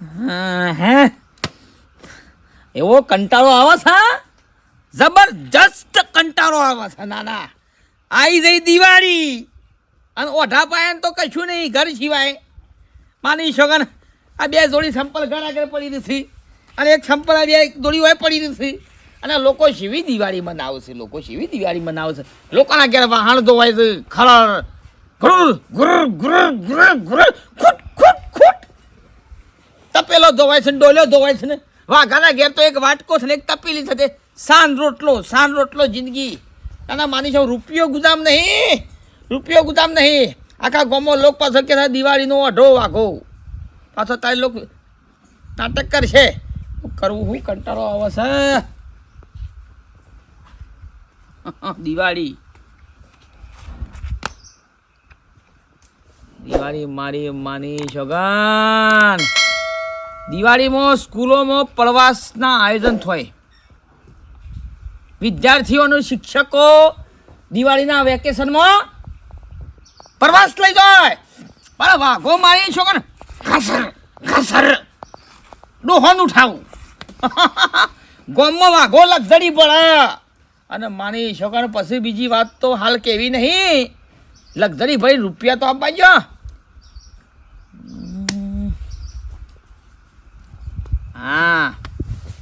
હા, એવો કંટાળો આવે છે જબરજસ્ત કંટાળો આવે છે નાના. આવી જઈ દિવાળી. અને ઓઢા પાયા તો કશું નહીં ઘર સિવાય. માની શોગન આ બે જોડી સંપલ ઘર આગળ પડી નથી અને એક સંપલ આ બે જોડી હોય પડી નથી અને લોકો શિવી દિવાળી મનાવશે લોકો શિવી દિવાળી મનાવશે લોકોના ઘેર વાહણ ધોવાય છે ખરર ગુર ગુર ગુર ગુર ગુર ખૂટ. તપેલો ધોવાય છે ડોલ્યો ધોવાય છે ને. વાઘાના ઘેર તો એક વાટકો છે ને, એક તપેલી છે સાન રોટલો સાન રોટલો જિંદગી. અને માની છો રૂપિયો ગુદામ નહીં. રૂપિયો ગુદામ નહીં. આખા ગામમાં લોક પાછો કે દિવાળીનો અઢો વાઘો. પાછો તારે લોક નાટક કરશે. કરવું હું કંટાળો આવે છે. દિવાળી. દિવાળી મારી માની શોગન દિવાળીમાં સ્કૂલોમાં પ્રવાસના આયોજન થાય. વિદ્યાર્થીઓનો શિક્ષકો દિવાળીના વેકેશનમાં પ્રવાસ લઈ જાય. મારા વાઘો મારી છોકર. ઘસર ઘસર. ડોહોન ઉઠાવું. ગોમમાં વાઘો લગઝડી પડે અને માની છોકર પછી બીજી વાત તો હાલ કેવી નહીં. લગઝડી ભાઈ રૂપિયા તો આપવા જો હા,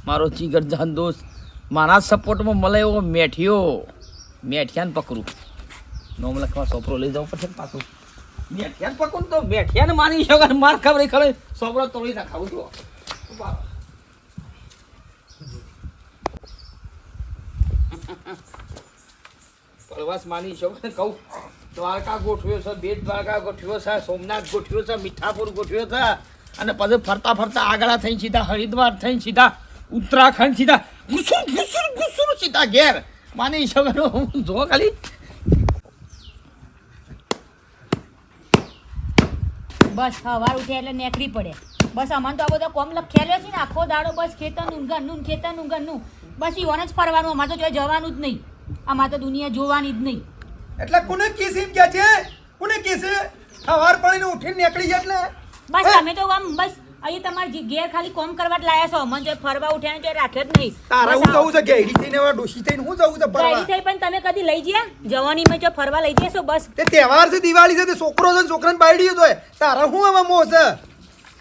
મારો જીગરજાન દોસ્ત, મારા સપોર્ટમાં મળે એવો મેઠિયો મેઠિયાને પકડું. નોમ લખવા સોપરો લઈ જવું પડશે પાછું. મેઠિયાને પકડું તો મેઠિયાને માની શકો માર ખબર ખબર. સોપરો તોડી ઊભા રહો. પ્રવાસ માની શકો કહું. દ્વારકા ગોઠવ્યો છે, બેટ દ્વારકા ગોઠવ્યો છે, સોમનાથ ગોઠવ્યો છે, મીઠાપુર ગોઠવ્યો છે. અને પછી ફરતા ફરતા આગળ થઈને સીધા હરિદ્વાર થઈને સીધા ઉત્તરાખંડ સીધા ગુસુર ગુસુર ગુસુર સીધા ઘેર. માની શકો હું જો ખાલી. બસ સવાર ઉઠે એટલે નેકળી પડે. બસ અમને તો આ બધો કોમ ખેલ્યો છે ને આખો દાડો બસ ખેતરનું ને ઘરનું ખેતરનું ને. ઘરનું બસ ઈવન જ ફરવાનું અમારે તો જવાનું જ નહીં. અમારે તો દુનિયા જોવાની જ નહીં. એટલે કોને કેસીમ કે છે? કોને કેસે સવાર પડીને ઉઠીને નીકળી જાય એટલે બસ તમે તો આમ બસ અહીં તમારે ઘેર ખાલી કોમ કરવા જ લાયા છો. અમને જો ફરવા ઉઠ્યા જો રાખ્યો જ નહીં. તારા હું જવું છે? ગેડી થઈને હવે ડોશી થઈને હું જવું છે ફરવા? ગાડી થઈ પણ તમે કદી લઈ ગયા? જવાનીમાં જો ફરવા લઈ જશો બસ. તે તહેવાર છે દિવાળી છે તે છોકરો છે છોકરાને બાયડી તો તારા હું હવે મોહ છે?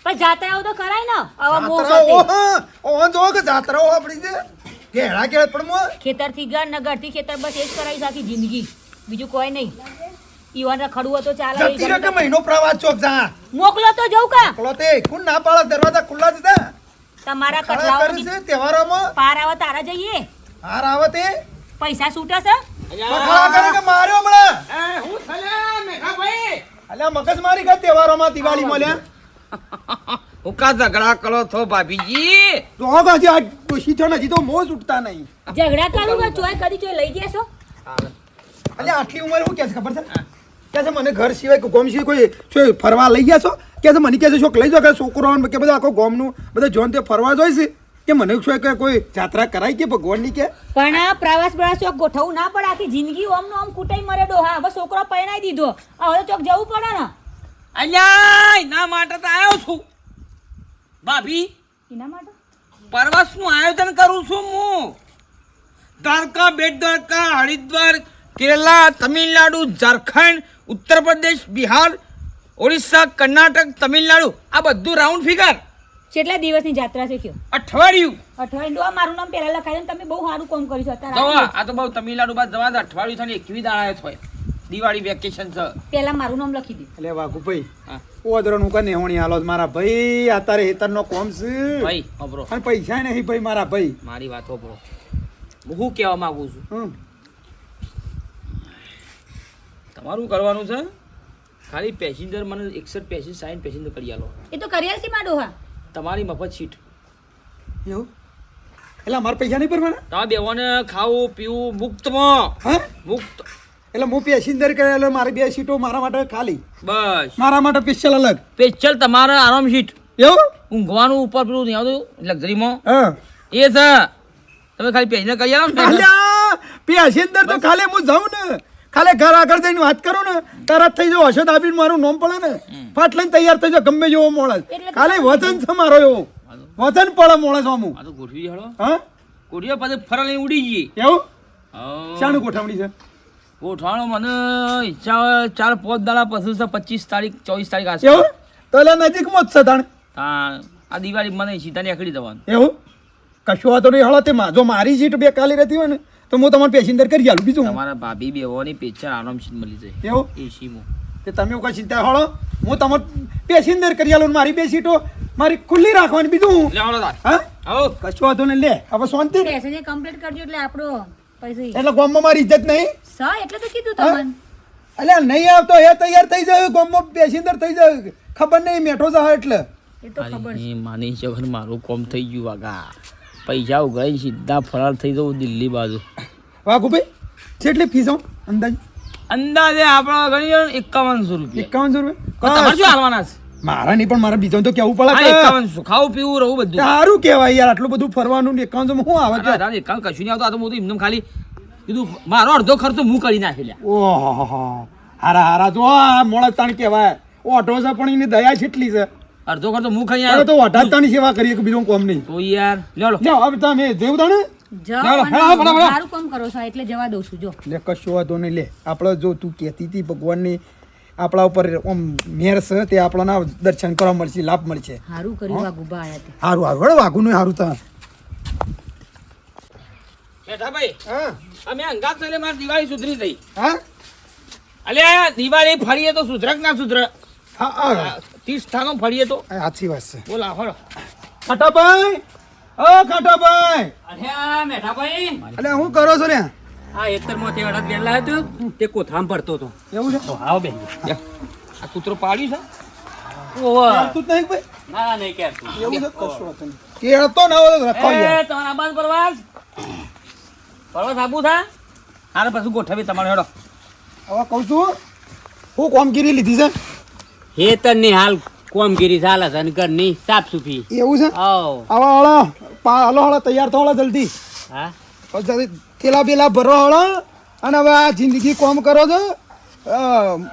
પણ જાત્રા આવો તો કરાય ને આવા મોહ જાત્રા સાથે. ઓહ! જો કે જાત્રાઓ આપણી છે. ઘેડા ઘેડ પણ મો. ખેતરથી ઘર નગરથી ખેતર બસ એ જ કરાવી આખી જિંદગી. બીજું કોઈ નહીં. ઈવન ખડવો તો ચાલે જતી રહે કે મહિનો પ્રવાસ ચોક જા? મોકલો તો જવું કા? મોકલો તે. કોણ ના પાડે દરવાજા ખુલ્લા જ છે. તમારા કટલાઓ કરે છે તહેવારોમાં. પાર આવે તારા જઈએ. હાર આવે તે. પૈસા છૂટે છે? ખરા કરે કે માર્યો હમણાં? એ, હું મેઘા ભાઈ અલ્યા મગજ મારી કઈ તહેવારોમાં દિવાળી મળ્યા. ઉકા કા ઝઘડા કરો છો ભાભીજી. તો હવે આ ડોશી થયો નથી તો મોં જ ઉઠતા નહીં. ઝઘડા કરું કે ચોય કરી ચોય લઈ જશો અલ્યા આટલી ઉંમર હું કે ખબર છે? કે છે મને ઘર સિવાય કે ગોમ સિવાય કોઈ શું ફરવા લઈ ગયા છો? કે છે મને કહે છે શોક લઈ જાઓ કે છોકરો કે બધા આખો ગોમનું બધા જોન તે ફરવા જોઈ છે. કે મને શું કે કોઈ જાત્રા કરાય કે ભગવાનની કે? પણ આ પ્રવાસ પ્રવાસ ચોક ગોઠવું ના પડે આખી જિંદગી ઓમ નો ઓમ કુટાઈ મરે ડોહા હવે છોકરો પહેરાઈ દીધો. હવે ચોક જવું પડે ને. અલ્યા એના માટે તો આવ્યો છું. ભાભી એના માટે? પ્રવાસનું આયોજન કરું છું હું. દ્વારકા બેટ દ્વારકા હરિદ્વાર કેરલા તમિલનાડુ ઝારખંડ ઉત્તર પ્રદેશ બિહાર ઓડિશા કર્ણાટક તમિલનાડુ આ બધું રાઉન્ડ ફિગર કેટલા દિવસની જાત્રા છે કયો? અઠવાડિયું. અઠવાડિયું. આ મારું નામ પહેલા લખાય તમે બહુ સારું કામ કર્યું છે અત્યારે. આ તો બહુ તમિલનાડુ બાદ જવા દે અઠવાડિયું થાય ને એકવી દાડા થાય દિવાળી વેકેશન છે. પહેલા મારું નામ લખી દે. એટલે વાઘુ ભાઈ હા. ઓદરો નું કને હોણી હાલો મારા ભાઈ અત્યારે હેતરનો કોમ છે. ભાઈ અબરો અને પૈસા નહીં ભાઈ મારા ભાઈ. મારી વાત ઓબરો હું શું કહેવા માંગુ છું? હમ. તમારું કરવાનું છે? ખાલી પેસેન્જર મને એકસઠ પેસેન્જર સાઈન પેસેન્જર કરી આલો. એ તો કરી છે માં ડોહા તમારી મફત સીટ. એવું? એટલે અમારા પૈસા નહીં ભરવાના? તમારે બેવાને ખાવું પીવું મુક્તમાં. હા? મુક્ત. એટલે હું પેસેન્જર કરે એટલે મારી બે સીટો મારા માટે ખાલી. બસ. મારા માટે સ્પેશિયલ અલગ. સ્પેશિયલ તમારે આરામ સીટ. એવું? ઊંઘવાનું ઉપર પેલું નહીં આવતું લક્ઝરીમાં હા. એ છે. તમે ખાલી પેસેન્જર કરી આવો ને. અલ્યા પેસેન્જર તો ખાલી હું જાઉં ને. ખાલી ઘર આગળ જઈને વાત કરો ને તરત થઈ જાવ હશે દાબી મારું નામ પડે ને. ફાટ લઈને તૈયાર થઈ જાવ ગમે જેવો મોળસ ખાલે વજન છે મારો એવો. વજન પડે મોળસ છે અમુક તો ગોઠવી હળો હા? પછી લઈને ઉડી ગઈ. એવું? શાનું ગોઠવણી છે? ગોઠવાણો મને ઈચ્છા ચાર પાંચ દાડા પછી છે પચીસ તારીખ ચોવીસ તારીખ આસપાસ. એવું? તો એટલે નજીકમાં જ છે તાણ. હા આ દિવાળી મને સીધા નીકળી જવાનું. એવું? કશું વાતો નહીં હળો તે જો મારી સીટ બે કાલી રહેતી હોય ને તો હું તમારે પેસેન્જર કરી આલું બીજું તમારા ભાભી બેવાની પેચર આરામથી મળી જાય. એવું? એસીમાં. તે તમે કોઈ ચિંતા હળો હું તમારે પેસેન્જર કરી આલું મારી બે સીટો મારી ખુલ્લી રાખવાની બીજું હું? લે હળો હા? આવો. કશું વાંધો નહીં લે હવે શાંતિ. પેસેન્જર કમ્પ્લીટ કરજો એટલે આપણો પૈસા. એટલે ગામમાં મારી ઇજ્જત નહીં? સ એટલે તો કીધું તમને. અલ્યા નહીં આવતો એ તૈયાર થઈ જાય ગામમાં પેસેન્જર થઈ જાય. ખબર નહીં મેઠો છે એટલે. એ તો ખબર છે. માની જવર મારું કોમ થઈ ગયું વાગા પૈસા ઉગાડી સીધા ફરાર થઈ જવું દિલ્હી બાજુ. વાઘુભાઈ કેટલી ફીસ હું? અંદાજ? અંદાજે આપણા ગણી એકાવનસો રૂપિયા. એકાવનસો તમારે રૂપિયા શું હાલવાના છે? મારા નહીં પણ મારા બીજા તો કેવું પડે એકાવનસો. ખાવું પીવું રહું બધું. સારું કહેવાય યાર આટલું બધું ફરવાનું ને એકાવનસો માં શું આવે છે એકાવન કશું નહીં આવતું આ તો હું તો એમને ખાલી કીધું મારો અડધો ખર્ચો હું કરી નાખી લ્યા ઓહો હારા હારા. જો મોડા તાણ કહેવાય. ઓટો છે પણ એની દયા છેટલી છે. અડધો કરતો મુખ અહીંયા તો વઢાતાની સેવા કરી કે બીજો કોમ નહીં. તો યાર લ્યો જાઓ હવે તમે જેવું તાણે જાઓ ચાલો, અને હા, બરાબર. સારું કામ કરો છો એટલે જવા દઉં છું જો. લે કશો વાંધો નહીં લે. આપણે જો તું કહેતી હતી ભગવાનની આપણા ઉપર આમ મેર છે તે આપણાના દર્શન કરવા મળશે લાભ મળશે. સારું કર્યું આ ગુબા આયા તે. સારું સારું હળો વાઘુનું સારું તા બેઠા ભાઈ હા. અમે અંગાત થઈને મારી દિવાળી સુધરી થઈ હા? અલ્યા દિવાળી ફરીએ તો સુધરક ના સુધર હા. હા ત્રીસ સ્થાનો ફરીએ તો આ સાચી વાત છે બોલા ફરો ખાટાભાઈ ઓ ખાટાભાઈ અરે મેઠાભાઈ અરે હું કરો છો ને આ એતરમાં તે અડદ વેલા હતું તે કોથામ ભરતો હતો એવું છે તો આવ બેન આ કૂતરો પાડ્યું છે ઓવા તું નહીં ભાઈ ના ના નહીં કેતું એવું છે કશો વાંધો કેળતો ના હોય રખો એ તમારા આબાદ પ્રવાસ પ્રવાસ આબુ થા હારે પછી ગોઠવી તમારે હેડો હવે કહું છું હું કોમગીરી લીધી છે હેતરની હાલ કોમગીરી ચાલે છે અને ઘરની સાફ સુફી એવું છે? આવ હળો પા હળો તૈયાર થો જલ્દી. હા? થેલા બેલા ભરો હળો અને હવે આ જિંદગી કોમ કરો છો.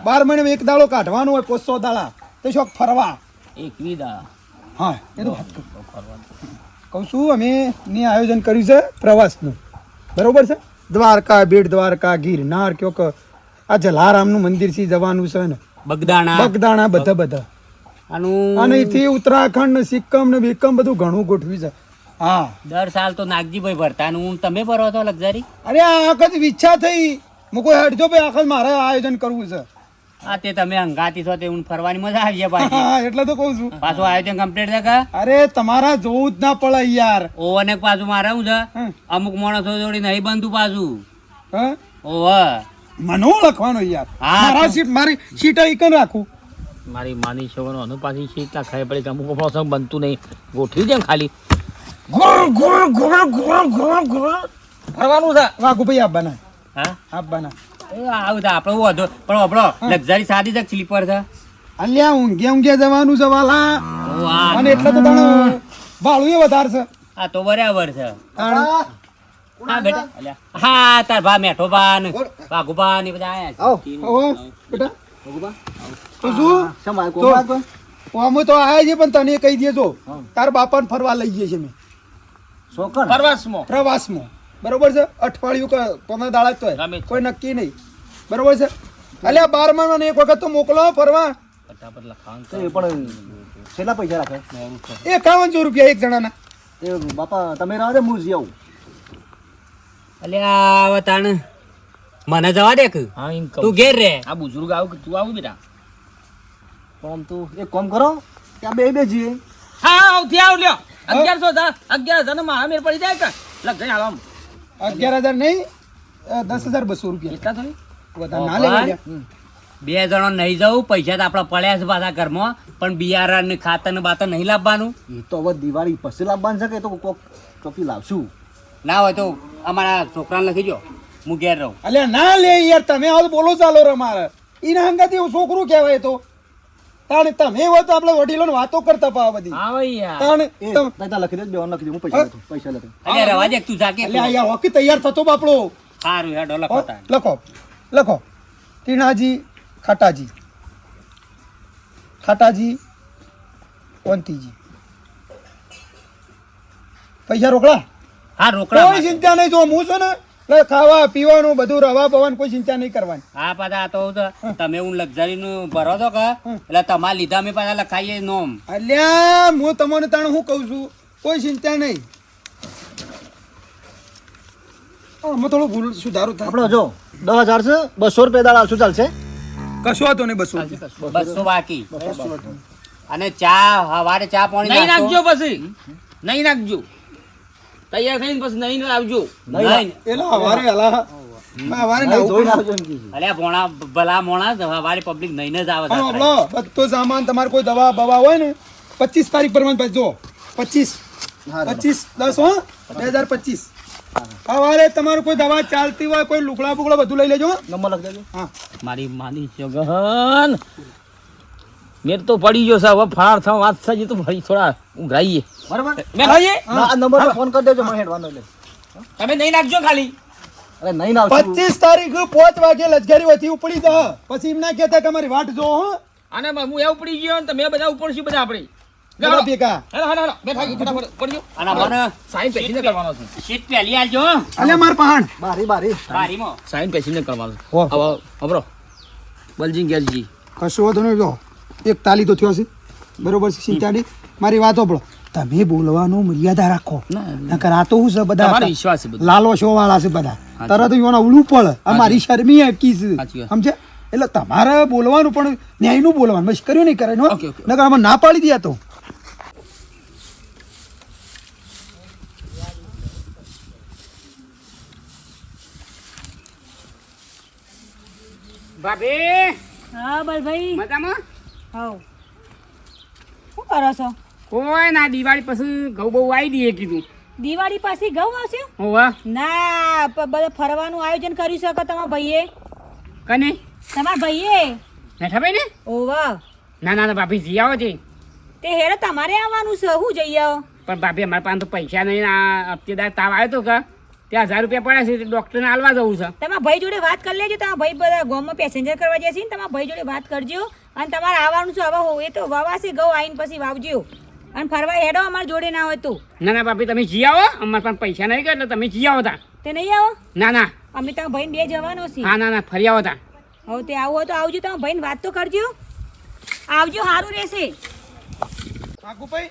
બાર મહિને એક દાડો કાઢવાનો હોય પોસો દાડા. તો શોખ ફરવા? એકવી દાડા. હા એ તો વાત કરું. કહું છું અમે ને આયોજન કર્યું છે પ્રવાસનું. બરોબર છે? દ્વારકા બેટ દ્વારકા ગિરનાર કયો આ જલારામનું મંદિર છે જવાનું છે ને. બગદાણા બગદાણા બધા બધા. આનું અને અહીંથી ઉત્તરાખંડ ને સિક્કમ ને બિક્કમ બધું ઘણું ગોઠવ્યું છે. હા. દર સાલ તો નાગજીભાઈ ભરતા હું તમે ભરો છો લક્ઝરી? અરે આ વખત ઈચ્છા થઈ. હું કોઈ હેડજો ભાઈ આખત મારે આયોજન કરવું છે. હા તે તમે અંગાતી છો તે હું ફરવાની મજા આવી જાય પાછી. હા એટલે તો કહું છું. પાછું આયોજન કમ્પ્લીટ છે કા? અરે તમારા જોવું જ ના પડે યાર. ઓ ને પાછું મારે હું છે? અમુક માણસો જોડી નહીં બનતું પાછું. હા? ઓવર. મને લખવાનો યાર? મારા સીટ મારી સીટ અહીં રાખું? મારી માની છોકરો અનુ પાછી સીટ ના ખાઈ પડી અમુક પ્રસંગ બનતું નહીં. ગોઠવી દે ખાલી. ઘોર ગોળ ગોળ ઘોર ઘોર ઘોર ફરવાનું છે. વાઘુ ભાઈ આપવાના હા? આપવાના એ આવું તો આપણે વધો? પણ આપણો લક્ઝરી સાદી છે સ્લીપર છે? અલ્યા ઊંઘે ઊંઘે જવાનું છે વાલા. અને એટલે તો તણ ભાડું એ વધારે છે. આ તો બરાબર છે. હા બેટા. હા તાર ભા મેઠો ભા ને ને બધા આયા આવો બેટા. તો શું? તો અમે તો આયા છે પણ તને કહી દેજો. તાર બાપાને ફરવા લઈ જઈએ છે મેં પ્રવાસમાં. પ્રવાસમાં. બરોબર છે? અઠવાડિયું કે પંદર દાડા જ તો. કોઈ નક્કી નહીં. બરોબર છે? અલ્યા બાર મહિનાને એક વખત તો મોકલો ફરવા. ફટાફટ લખાણ પણ છેલ્લા પૈસા રાખે? એકાવનસો રૂપિયા એક જણાના. એ બાપા તમે રહો દે હું જ આવું અલ્યા આ તાણ મને જવા દે હા એમ તું ઘેર રે આ બુઝુર્ગ આવું કે તું આવું બેટા? પણ આમ તું એક કોમ કરો ત્યાં બે બે જઈએ. હા આવતી આવ લ્યો. અગિયારસો અગિયાર હજાર મારા મેર પડી જાય કે? લખ હાલ આમ. અગિયાર હજાર નહીં દસ હજાર બસો રૂપિયા. એટલા થયું? વધારે ના લેવા બે જણો નહીં જવું પૈસા તો આપણા પડ્યા છે પાછા ઘરમાં. પણ બિયારણ ને ખાતર ને બાતર નહીં લાવવાનું. એ તો હવે દિવાળી પછી લાવવાનું છે કે તો કોક ચોકી લાવશું. ના હોય તો અમારા છોકરાને લખી જો હું ઘેર રહું. અલ્યા ના લે યાર તમે હાલ બોલો ચાલો રે મારે. એના હંગાથી હું છોકરું કહેવાય તો. તાણે તમે હોય તો આપણે વડીલોને વાતો કરતા પા બધી. હા ભાઈ યાર. તાણે એ લખી દે બેવાનું લખી દે હું પૈસા લખું પૈસા લખું અરે રવા દે તું જાકે અલ્યા યાર હોકી તૈયાર થતો બાપડો. સારું હેડો લખો લખો લખો. ટીણાજી ખાટાજી. ખાટાજી વંતીજી. પૈસા રોકડા. હા રોકડા કોઈ ચિંતા નહીં જો હું છું ને ખાવા પીવાનું બધું રવા પવાનું કોઈ ચિંતા નહીં કરવાની. હા પાછા તો તો તમે હું લક્ઝરી નું ભરો છો કે? એટલે તમારા લીધા મેં પાછા લખાઈએ નોમ. અલ્યા હું તમને તાણ હું કહું છું? કોઈ ચિંતા નહીં. અમે થોડું ભૂલ સુધારો થાય. આપણે જો દસ હજાર છે બસો રૂપિયા દાળ શું ચાલશે. કશું હતો નહીં બસો. બસો બાકી. અને ચા સવારે ચા પાણી નહીં નાખજો પછી. નહીં નાખજો. તૈયાર થઈને પછી નહીં લાવજો નહીં. એલા હવારે હવારે આવજો એમ ભોણા ભલા મોણા સવારે પબ્લિક નહીં જ આવે હા, બધો સામાન તમારે કોઈ દવા બવા હોય ને પચીસ તારીખ પ્રમાણે પછી જો. પચીસ. હા, પચીસ દસ હો. બે હજાર પચીસ. સવારે તમારું કોઈ દવા ચાલતી હોય કોઈ લુકડા બુકડા બધું લઈ લેજો નંબર લખી દેજો. હા. મારી માની જગન મેર તો પડી ગયો સાહેબ હવે થા વાત છે તો ફરી થોડા ઉઘરાઈએ. બરાબર? મે ભાઈ આ નંબર પર ફોન કરી દેજો મને હેડવાનો એટલે તમે નહીં નાખજો ખાલી. અરે નહીં ના આવશું. પચીસ તારીખ 5 વાગે લજગારી વધી ઉપડી દો. પછી એમ ના કહેતા તમારી વાટ જો હો. અને હું એ ઉપડી ગયો ને તમે બધા ઉપડશું બધા આપણે. ભેગા. Hello hello hello. બેઠા ફટાફટ પડજો. અને મને સાઈન પેસીને કરવાનો છે. સીટ પહેલી આલજો અલ્યા માર પહાણ. બારી બારી. બારીમાં. સાઈન પેસીને કરવાનો છે. હવે બલજી ગેરજી. કશું વધુ નહીં જો. એક તાલી તો થયો છે. બરોબર છે સિંચાડી મારી વાત સાંભળો તમે બોલવાનું મર્યાદા રાખો. નકર આ તો હું છે બધા વિશ્વાસ લાલો શો વાળા છે બધા. તરત યોના ઉલું પડે અમારી શરમી હકી છે. સમજે એટલે તમારે બોલવાનું પણ ન્યાયનું બોલવાનું. બસ કર્યું નહીં કરે. નકર આમાં ના પાડી દે તો. હા બલભાઈ મજામાં? હવ શું કરો છો? કોઈ ના દિવાળી પછી ઘઉં બહુ આવી દઈએ કીધું. દિવાળી પાછી ઘઉં આવશે હોવા ના બધા ફરવાનું આયોજન કરી શકો તમારા ભાઈએ. કને? તમારા ભાઈએ? બેઠા ભાઈ ને ઓવા ના ના ના ભાભી જી આવો છે તે હેરે તમારે આવવાનું છે. હું જઈ આવો. પણ ભાભી અમારા પાસે તો પૈસા નહીં આ હપ્તેદાર તાવ આવ્યો તો કે? ત્યાં હજાર રૂપિયા પડ્યા છે ડોક્ટરને હાલવા જવું છે. તમારા ભાઈ જોડે વાત કરી લેજો. તમારા ભાઈ બધા ગોમમાં પેસેન્જર કરવા જશે ને તમારા ભાઈ જોડે વાત કરજો. અને તમારે આવવાનું છે હવે હોવ એ તો વાવાશે ગૌ આવીને પછી વાવજો. અને ફરવા હેડો અમારા જોડે ના હોય તો. ના ના બાપી તમે જી આવો. અમારે પણ પૈસા નહીં કે એટલે તમે જી આવો તા તે નહીં આવો? ના ના. અમે તમે ભાઈ બે જવાનો છે હા ના ના ફરી આવો તા હવે તે આવું હોય તો આવજો તમે ભાઈને વાત તો કરજો. આવજો સારું રહેશે. ભાઈ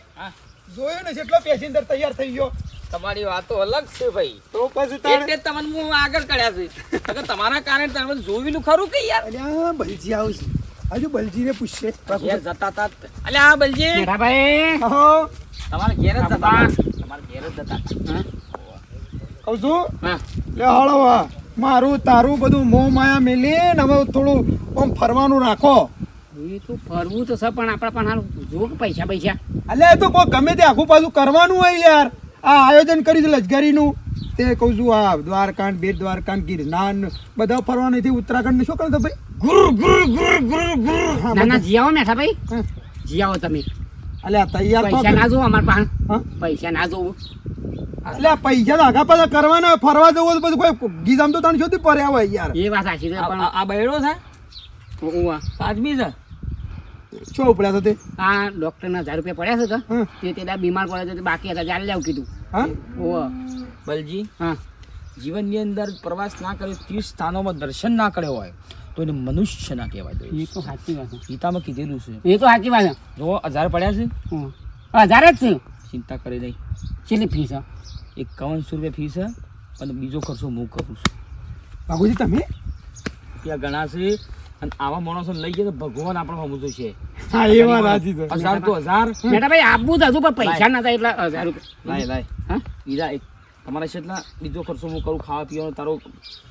જોયો ને જેટલો પેસેન્જર તૈયાર થઈ ગયો. તમારી વાતો અલગ છે ભાઈ. તો પછી તારે એટલે તમને હું આગળ કર્યા છે. અગર તમારા કારણે તમે જોયું ખરું કે યાર? અલ્યા આવું આવશે હજુ બલજીને પૂછશે. ઘેર જતા આ બલજી. બેઠા ભાઈ હો. તમારા ઘેર જ જતા. તમારા ઘેર જ જતા કહું છું? હા. લે હળવા મારું તારું બધું મોહ માયા મેલી ને હવે થોડું આમ ફરવાનું રાખો. એ તો ફરવું તો છે પણ આપણા પણ હાલ જો કે પૈસા પૈસા. અલે તો કોઈ ગમે તે આખું પાછું કરવાનું હોય યાર. આ આયોજન કર્યું છે લશ્કરીનું. તે કહું છું આ દ્વારકાંડ બેટ દ્વારકાંડ ગિરનાર બધા ફરવાનું થી ઉત્તરાખંડ ને શું કરો ભાઈ ગુર ગુર ગુર ગુર ગુર. ના ના બધા. મેઠા ભાઈ. હા. તમે. અલ્યા તૈયાર પૈસા ના જોવો અમારા પાસે. પૈસા ના જોવું. અલ્યા પૈસા તો આગા પાછા કરવાના ફરવા જવું તો પછી કોઈ ગીજામ તો તને શોધી પડ્યા હોય યાર. એ વાત સાચી છે આ- પણ આ- આ છે? શું ઉપડ્યા તો તે? આ ડોક્ટરના હજાર રૂપિયા પડ્યા છે. તે. તેડા બીમાર પડે છે બાકી હતા ત્યારે લેવું કીધું. હા? ઓવા. બલજી હા. જીવનની અંદર પ્રવાસ ના કર્યો તીર્થ સ્થાનોમાં દર્શન ના કર્યો હોય. તો એને મનુષ્ય ના કહેવાય એ. તો સાચી વાત છે. ગીતામાં કીધેલું છે. એ તો સાચી વાત છે. જો હજાર પડ્યા છે? હજાર જ છે? ચિંતા કરી નહીં. કેટલી ફી છે? એકાવનસો રૂપિયા ફી છે અને બીજો ખર્ચો હું કરું છું. બાબુજી તમે? ત્યાં ઘણા છે અને આવા માણસો લઈ ગયા તો ભગવાન આપણો સમજો છે. હા એ વાત સાચી છે. હજાર તો હજાર. મેટા ભાઈ આપવું તો હજુ પણ પૈસા નતા એટલા હજાર રૂપિયા. લાય લાય. હા? બીજા એક તમારા કેટલા બીજો ખર્ચો હું કરું ખાવા પીવાનો તારો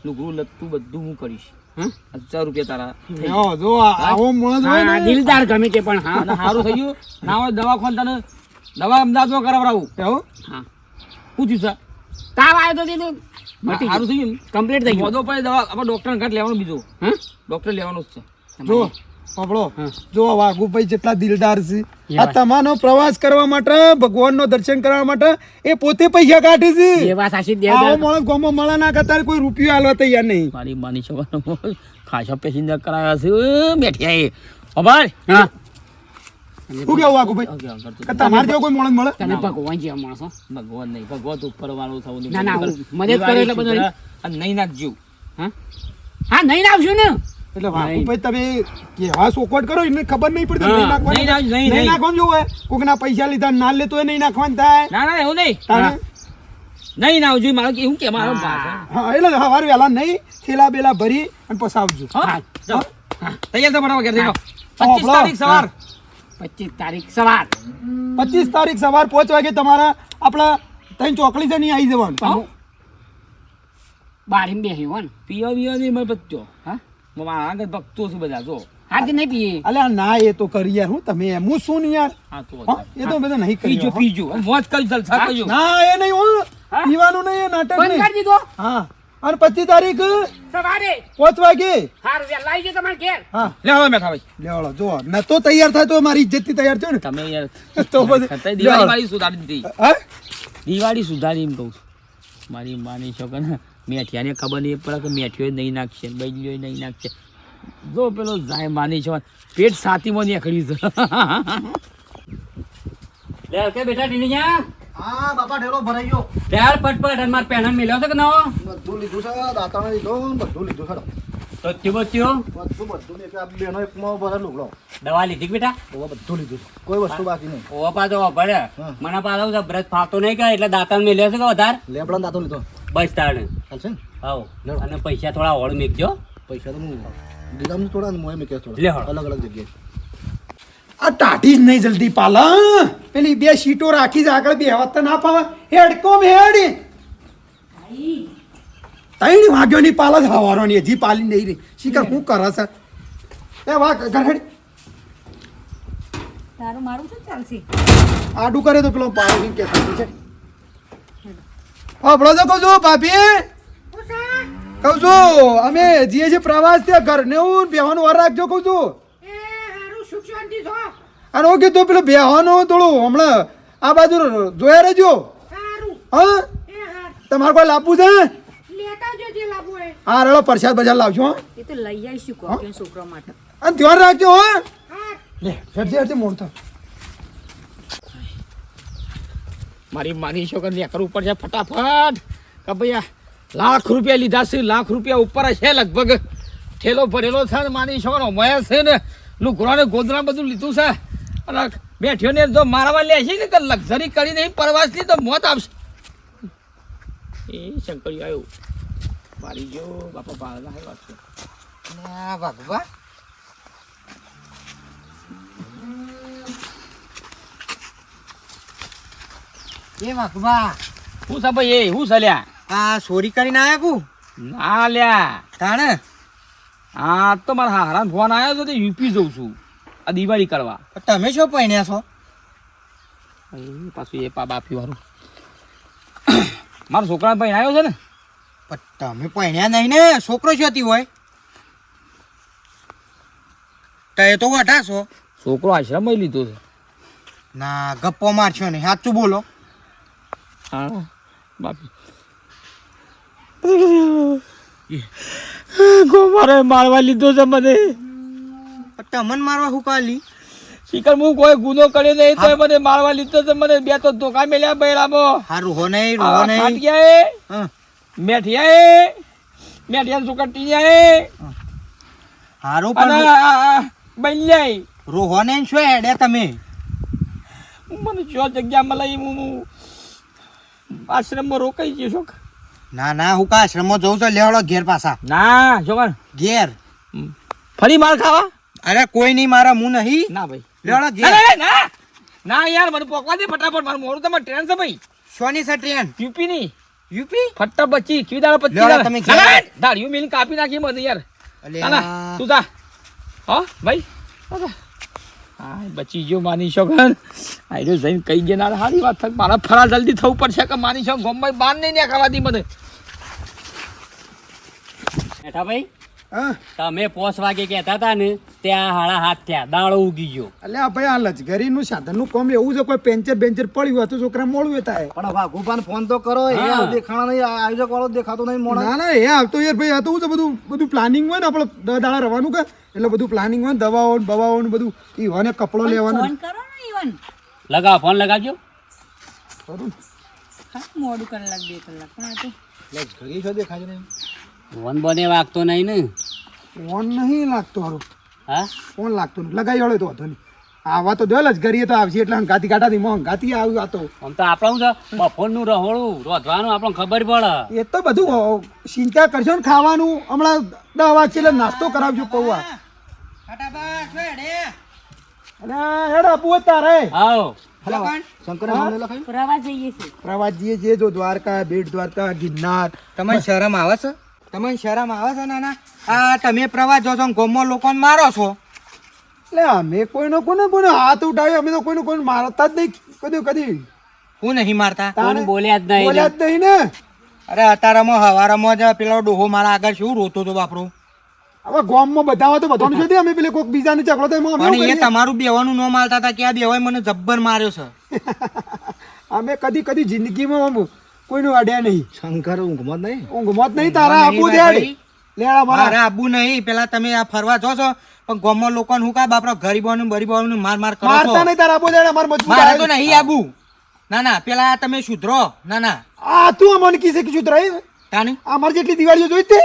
લુગડું લગતું બધું હું કરીશ. હજાર રૂપિયા તારા જો જો આવો માણસ હોય ને. દિલદાર ગમે તે પણ હા. સારું થઈ ગયું ના હોય દવાખાન તને દવા અમદાવાદમાં કરાવડાવું. કેવું હા. પૂછ્યું સર? તાવ આવ્યો તો દીધું. મટી સારું થઈ ગયું કમ્પ્લીટ થઈ ગયું. મોદો પછી દવા આપણે ડોક્ટર ઘાટ લેવાનું બીજું. હા ડૉક્ટર લેવાનું જ છે. જો. સાંભળો. જો વાઘુભાઈ જેટલા દિલદાર છે આ તમારો પ્રવાસ કરવા માટે ભગવાનનો દર્શન કરવા માટે એ પોતે પૈસા કાઢે છે. એ વાત સાચી દે આવો માણસ ગોમો મળે ના કરતા કોઈ રૂપિયો આલવા તૈયાર નહીં. મારી માની છોકરાનો ખાસો પેસેન્જર કરાયા છે બેઠ્યા મેઠિયા એ હા. કેવું વાઘુભાઈ? કે તમારે જેવો કોઈ માણસ મળે? તને ભગવાન જેવા માણસો? ભગવાન નહીં ભગવત ઉપર વાળો થવું ના, ના, મદદ કરો એટલે બધું. નહીં નાખજો. હા? હા નહીં નાખજો ને. એટલે વાકુભાઈ તમે કેવા સોકવટ કરો એને ખબર નહીં પડતી નહીં નાખવાની. નહીં. નાખવાનું જોવે કોકના પૈસા લીધા ના લે તો નહીં નાખવાનું થાય. ના ના એવું નહીં. તારે? નહીં ના આવજો મારે એવું કે મારો હા. એટલે સવારે વહેલા નહીં થેલા બેલા ભરી અને પછી આવજો. હા. તૈયાર થો ફટાફટ ઘેર. પચીસ તારીખ સવાર. પચીસ તારીખ સવાર. પચીસ તારીખ સવાર પાંચ વાગે તમારા આપણા ત્રણ ચોકડી છે નહીં આવી જવાનું. બારી બેસી હોય ને. પીવા બીવા નહીં મળે બધો હા? મારા આગળ ભક્તો છું બધા જો. હાથ નહીં પીએ. અલે ના એ તો કરી યાર હું તમે એમ. હું શું નહીં યાર? હા તો એ તો બધા નહીં કરી પીજો પીજો. મોજ કરી જલસા કરજો. ના એ નહીં હું પીવાનું નહીં એ નાટક બંધ કરી દીધો? હા. અને પચીસ તારીખ સવારે. પાંચ વાગે. હારું આવી જાઓ તમારે ઘેર. હા. લે હવે મેઠા ભાઈ લેવાળો જો ન તો તૈયાર થાય તો મારી ઇજ્જતથી તૈયાર થયો ને. તમે યાર તો બધી દિવાળી વાળી સુધારી દીધી. હા? દિવાળી સુધારી એમ કહું છું. મારી માની શકો ને. મેઠિયાને ખબર નહીં પડે કે મેઠિયો નહીં નાખશે બૈલીઓ નહીં નાખશે જો પેલો જાય માની છો પેટ સાતીમાં નીકળ્યું છે લે કે બેટા ટીણીયા હા બાપા ઢેલો ભરાઈ ગયો. ત્યાર પટપટ અને માર પેન મેલ્યો છે કે નવો? બધું લીધું છે દાંતાને લીધો બધું છે. બધું બધું બેનો એકમાં બધા લુગડો. દવા લીધી કે બેટા? ઓવા બધું લીધું કોઈ વસ્તુ બાકી નહીં. ઓ પાછો ભરે મને પાછો છે બ્રશ ફાવતો નહીં કે એટલે દાંતણ મેલ્યો છે કે વધારે? લેબડા દાંતો લીધો. બસ તાણે. ચાલશે ને? આવો અને પૈસા થોડા હોળ મેકજો. પૈસા તો હું દીધા થોડા મોય મૂક્યા લે થોડા અલગ અલગ જગ્યાએ. આ તાટી જ નહીં જલ્દી પાલા પેલી બે સીટો રાખી જ આગળ બે હવા તો ના પાવે. હેડ કોમ હેડ. ત્રણ વાગ્યો ની પાલા જ હવાનો ની હજી પાલી નહીં રહી. શીખર હું કરે છે? એ વાહ ઘર હેડ. તારું મારું શું ચાલશે? આડું કરે તો પેલો પાલો કે છે? હા તો કહું છું ભાભી. કહું છું અમે જઈએ છીએ પ્રવાસ ત્યાં ઘર ને હું બેહવાનું વાર રાખજો કહું છું. અને હું કીધું પેલું બેહવાનું થોડું હમણાં આ બાજુ જોયા રહેજો. હા? તમારે કોઈ લાવવું છે? હા રેડો પ્રસાદ બજાર લાવજો હો. એ તો લઈ આવીશું છોકરા માટે. અને ધ્યાન રાખજો હા. લે હેડજે હેડજે મોડ તો મારી માની છો કે ઉપર પડશે ફટાફટ. કે આ લાખ રૂપિયા લીધા છે, લાખ રૂપિયા ઉપર છે લગભગ. ઠેલો ભરેલો છે ને માની છો ને છે ને લુગડા ને ગોદરા બધું લીધું છે. અને બેઠ્યો ને જો મારામાં લે છે ને તો લક્ઝરી કરી નહીં પ્રવાસની તો મોત આવશે. એ શંકરી આવ્યું મારી ગયો બાપા બાળના વાત છે. એ વાઘબા હું છે ભાઈ એ? હું છે લ્યા? આ ચોરી કરીને આયા કુ? ના લ્યા. તાણે? આ તો મારા હારાન ફોન આવ્યો છે તો યુપી જઉં છું. આ દિવાળી કરવા. તમે શું પહેણ્યા છો? પાછું એ પા બાફી વાળું. મારો છોકરા ભાઈ આવ્યો છે ને? પણ તમે પહેણ્યા નહીં ને. છોકરો શોતી હોય. તો તો વટાશો છોકરો આશ્રમ લીધો છે. ના ગપ્પો મારશો નહીં. સાચું બોલો. હા બાપી. ગોમારે મારવા લીધો છે મને. તમને મારવા હું કાલી? શીકર હું કોઈ ગુનો કર્યો નહીં તો મને મારવા લીધો છે મને. બે તો ધોકા મેલ્યા બૈરામો. હા રૂહો નહીં રૂહો નહીં. ખાટિયા એ મેઠિયા એ મેઠિયા સુકટિયા એ? હારું પણ બૈલ્યા રૂહો નહીં શું હેડ્યા તમે? મને જો જગ્યા મળે હું હું આશ્રમમાં રોકાઈ ગયો છોક ના ના હું કા આશ્રમમાં જઉં છું લેવડો ઘેર પાછા. ના જોગણ ઘેર. ફરી માર ખાવા? અરે કોઈ નહીં મારા મું નહીં. ના ભાઈ. લેવડો ઘેર. ના, ના. યાર મને પોકવા દે ફટાફટ. મારું મોડું તમારે ટ્રેન છે ભાઈ. સોની છે ટ્રેન યુપી ની. યુપી? ફટ્ટા બચી કેવી દાડા પચી તમે ના, યુ મિલ કાપી નાખી મને યાર. તું જા. હા ભાઈ. હો જા. બચી ગયો, માની શોકન આયરો જઈને કઈ ગયા ના સારી વાત થાય મારા ફરા જલ્દી થવું પડશે કે માની છો? ગોમભાઈ, બાર નહીં નીકળવા દી મને. બેઠા ભાઈ. તમે પોસ વાગે કહેતા હતા ને ત્યાં હાડા હાથ થયા દાળો ઉગી ગયો. એટલે આ ભાઈ આ સાધન સાધનનું કામ એવું છે કોઈ પેન્ચર બેન્ચર પડ્યું હોય તો છોકરા મોડું એ થાય. પણ વાઘુબાને ફોન તો કરો એ હા. દેખાણા નહીં આયોજક વાળો દેખાતો નહીં મોડા. ના ના એ આવતો યાર ભાઈ આ તો છે બધું બધું પ્લાનિંગ હોય ને આપણે દસ દાડા રવાનું કે? એટલે બધું પ્લાનિંગ હોય ને દવાઓ ને બવાઓ ને બધું ઈવાને ને કપડો લેવાનો. ફોન કરો ને ઈવાન. લગાવ ફોન લગાવજો. હા મોડું કલાક બે કલાક. પણ આ તો ઘરે છો દેખાય ને? ફોન બને વાગતો નહીં ને. ફોન નહીં લાગતો હારું. હા? ફોન લાગતો નહીં. લગાઈ વળે તો વાંધો નહીં. આવા તો દો લચગરીએ તો આવશે એટલે હંગાતી કાઢાથી મો હંગાતી આવ્યું આ તો. આમ તો આપણું છે? બપોરનું રહોળું રોધવાનું આપણને ખબર પડે. એ તો બધું ચિંતા કરશો ને ખાવાનું હમણાં દવા છે એટલે નાસ્તો કરાવજો પૌવા અરે હેડ આપવું તારે. આવો પ્રવાસ જઈએ છે પ્રવાસ જઈએ જે જો દ્વારકા બેટ દ્વારકા ગિરનાર. તમને શરમ આવે છે? તમને શરમ આવે છે નાના? આ તમે પ્રવાસ જો છો ગોમમાં લોકોને મારો છો. એટલે અમે કોઈનો કોને કોને હાથ ઉઠાવ્યો? અમે તો કોઈનો કોઈને મારતા જ નહીં. કદી કદી. હું નહીં મારતા? કોઈને બોલ્યા જ નહીં બોલ્યા જ નહીં ને. અરે અતારામાં હવારામાં જ પેલો ડોહો મારા આગળ શું રોતો હતો બાપરો? હવે ગોમમાં બધા હોય તો બધાનું છે અમે પેલે કોઈક બીજાને ચકડો તો એમાં એ તમારું બેવાનું ન મારતા હતા કે આ બેવાય મને જબ્બર માર્યો છે. અમે કદી કદી જિંદગીમાં કોઈનું અડ્યા નહીં. શંકર ઊંઘમાં જ નહીં? ઊંઘમાં જ નહીં તારા ભાઈ. દેડ લેડા મારા આબુ નહીં પેલા તમે આ ફરવા જો છો. પણ ગામમાં લોકો હું કા બાપરો ગરીબોને બરીબોને માર માર કરો મારતા નહીં તારા આપવું દેડ અમાર મજબૂત મારે તો નહીં આબુ. ના ના પેલા તમે સુધરો. ના ના. આ તું મને કીસે કે સુધરાય? તાની? અમાર જેટલી દિવાળીઓ જોઈ તે?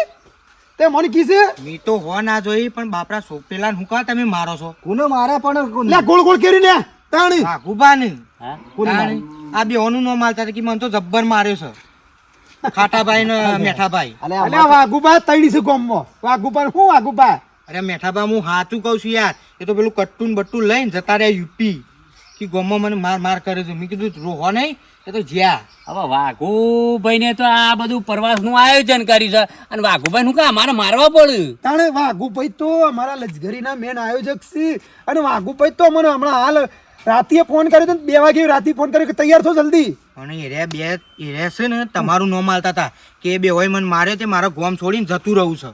તે મને કીસે? મી તો હો ના જોઈ પણ બાપરા સો પેલા હું કા તમે મારો છો? કોને મારે પણ લે ગોળ ગોળ કરી ને તાણી. ને હા તાણી. આ બેઓનું નો મારતા હતા કે મને તો જબ્બર માર્યો છે. ખાટાભાઈ ને મેઠાભાઈ. અલે વાઘુબા તૈડી છે ગામમાં. વાઘુબા શું વાઘુબા? અરે મેઠાબા હું હાચું કહું છું યાર. એ તો પેલું કટ્ટુન બટ્ટું લઈને જતા રહ્યા યુપી. કે ગોમમાં મને માર માર કરે છે. મેં કીધું રોહો નહીં એ તો જ્યા. હવે વાઘુભાઈ ને તો આ બધું પ્રવાસનું આયોજન કર્યું છે. અને વાઘુભાઈ નું કા મારે મારવા પડે. તાણે વાઘુભાઈ તો અમારા લજગરીના મેન આયોજક છે. અને વાઘુભાઈ તો મને હમણાં હાલ રાતીએ ફોન કર્યો તો બે વાગે રાતે ફોન કર્યો કે તૈયાર થો જલ્દી. અને એરે બે એરે છે ને તમારું નો માલતા હતા કે બે હોય મને માર્યો તે મારા ગોમ છોડીને જતું રહું છે.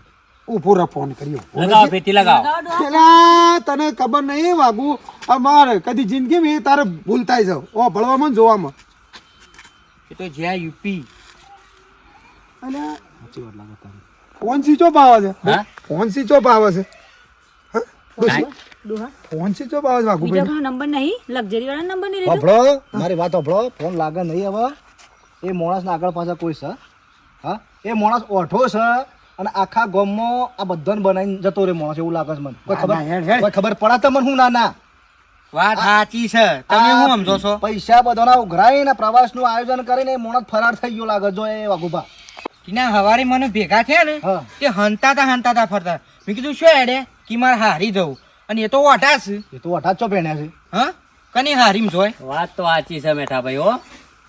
ઊભો રહો ફોન કર્યો. લગાવ પેટી લગાવ. પેલા તને ખબર નહીં વાગુ અમાર કદી જિંદગી તારે ભૂલતાય જાવ ઓ ભળવામાં જોવામાં. એ તો જ્યાં યુપી. અલ્યા ફોન સ્વિચ ઓફ આવે છે. હા? ફોન સ્વિચ ઓફ આવે છે. હા? ડોહા ફોન છે જો આવે વાગુ બીજા નંબર નહીં? લક્ઝરી વાળા નંબર નહીં લીધો? હોભળો મારી વાત હોભળો ફોન લાગે નહીં હવે. એ માણસના આગળ પાછળ કોઈ છે? હા? એ મોણસ ઓઠો છે અને આખા ગામમાં આ બધાને બનાવીને જતો રે મોણસ એવું લાગે છે મને. કોઈ ખબર ખબર પડે તમને હું ના ના. વાત સાચી છે. તમે શું સમજો છો? પૈસા બધાના ઉઘરાઈને પ્રવાસનું આયોજન કરીને મોણસ ફરાર થઈ ગયો લાગે જો એ વાઘુભા. ના હવારે મને ભેગા થયા ને. તે હંતાતા હંતાતા ફરતા. મેં કીધું શું એડે કે મારે હારી જવું? અને એ તો ઓઢા છે. એ તો અઠાજ ચો પહેણ્યા છે. હા? કની હારીમ જોય? વાત તો સાચી છે મેઠાભાઈ હો.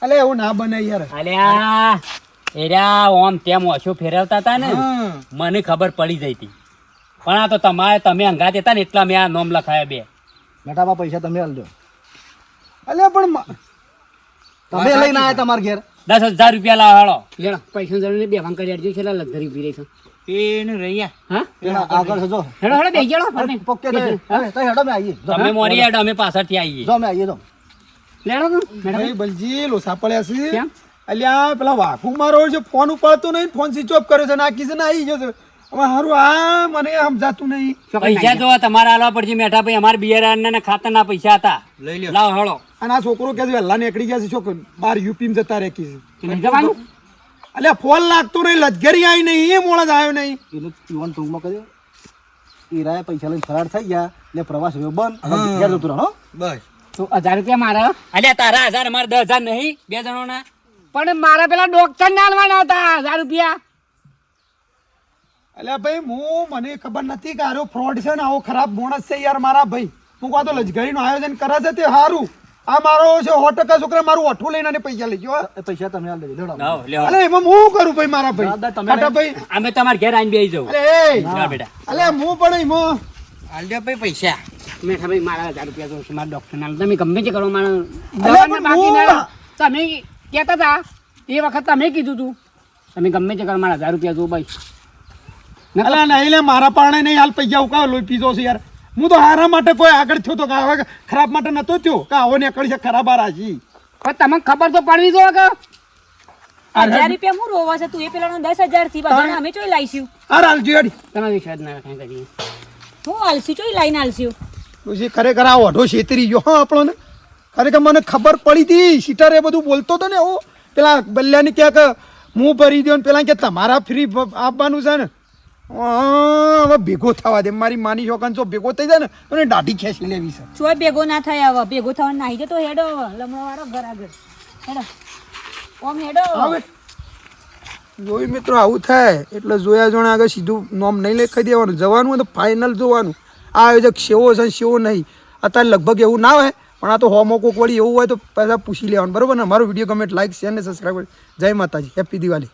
અલે એવું ના બને યાર. અલ્યા એરા ઓમ તેમ ઓછું ફેરવતા હતા ને મને ખબર પડી જઈ હતી પણ આ તો તમારે તમે અંગાત હતા ને એટલા મેં આ નોમ લખાયા બે. મેઠામાં પૈસા તમે આલજો. અલે પણ તમે લઈને આવ્યા તમારા ઘેર? દસ હજાર રૂપિયા લાવાળો લેડો પૈસા જરૂર બે ભાંગ કરી આડજો છેલ્લા લક્ઝરી ઊભી રહી છે. પેન રહ્યા. હા? પેલા આગળ છે જો. હેડો હેડો બેસી જાડો પોકે તો તો હેડો મેં આવીએ. તમે મોરી હેડ અમે પાછળથી આવીએ. જો અમે આવીએ જો. લેડો તો મેડમ બલજી લોસા પડ્યા છે. કેમ? અલ્યા પેલા વાઘુ મારો છે ફોન ઉપાડતો નહીં ફોન સ્વિચ ઓફ કર્યો છે નાખી છે ને આવી ગયો છે. હવે સારું આ મને સમજાતું નહીં. પૈસા જોવા તમારે આલવા પડશે મેઠાભાઈ અમારે બિયારણ ને ખાતરના પૈસા હતા. લઈ લ્યો. લાવ હળો અને આ છોકરો કે વહેલા નીકળી ગયા છે છોકરો. બાર યુપી માં જતા રહે છે. જવાનું? અલ્યા ફોન લાગતો નહીં લજગરી આવી નહીં એ મોળા જ આવ્યો નહીં. એનું યુવાન ટૂંકમાં કર્યો ઈરાએ પૈસા લઈને ફરાર થઈ ગયા એટલે પ્રવાસ રહ્યો બંધ. ઘેર જતો રહો બસ. તો હજાર રૂપિયા મારા અલ્યા તારા હજાર મારા દસ હજાર નહીં બે જણોના. પણ મારા પેલા ડોક્ટર ને આલવાના હતા હજાર રૂપિયા. અલ્યા ભાઈ હું મને ખબર નથી કે આરો ફ્રોડ છે ને આવો ખરાબ માણસ છે યાર મારા ભાઈ. હું કહો તો લજગરીનું આયોજન કરે છે તે સારું આ મારો છે સો ટકા છોકરા મારું અઠું લઈને અને પૈસા લઈ ગયો પૈસા તમે આ લઈ લેવડો. અલે એમાં હું કરું ભાઈ મારા ભાઈ? દાદા, ભાઈ અમે તમાર ઘેર આવીને બેહી જાવ. અલે એ બેટા. અલે હું પણ એમાં હાલ દે ભાઈ પૈસા. મેં ભાઈ મારા હજાર રૂપિયા જોઈશે મારા ડોક્ટર ના તમે ગમે તે કરો મારા બાકી ના તમે કહેતા હતા એ વખત તમે કીધું તું. તમે ગમે તે કરો મારા હજાર રૂપિયા જો ભાઈ. અલા નહીં લે મારા પાણે નહીં હાલ પૈસા ઉકાવ લોહી પીધો છે યાર. હું તો હારા માટે કોઈ આગળ થયો તો હવે ખરાબ માટે નતો થયો. કે આવો નીકળી છે ખરાબ આ રાજી. પણ તમને ખબર તો પડવી જો કે હજાર રૂપિયા હું રોવા છે તું એ પેલાનો દસ હજારથી બધા અમે ચોઈ લાવીશું અરે આલજી અડી તમે વિશ્વાસ ના રાખે કરી. હું હાલશું ચોઈ લાઈને હાલશું પછી ખરેખર આ ઓઢો છેતરી ગયો હા આપણો ને ખરેખર મને ખબર પડી હતી સીટર એ બધું બોલતો હતો ને એવું પેલા બલ્યાની ક્યાંક હું ભરી દો ને પેલા કે તમારા ફ્રી આપવાનું છે ને. હવે ભેગો થવા દે. મારી માની છોકરાને જો ભેગો થઈ જાય ને એને દાઢી ખેંચી લેવી છે. જો ભેગો ના થાય હવે. ભેગો થવા નાહી જતો હેડો લમણો વાળો ઘર આગળ. હેડો. ઓમ હેડો. હવે જોયું મિત્રો આવું થાય. એટલે જોયા જોણે આગળ સીધું નોમ નહીં લખાઈ દેવાનું. જવાનું હોય તો ફાઇનલ જોવાનું. આ આયોજક સેવો છે સેવો નહીં. અત્યારે લગભગ એવું ના હોય પણ આ તો હોમો કોક વળી એવું હોય તો પહેલાં પૂછી લેવાનું. બરાબર ને? અમારો વીડિયો ગમે લાઈક શેર ને સબસ્ક્રાઈબ જય માતાજી. હેપી દિવાળી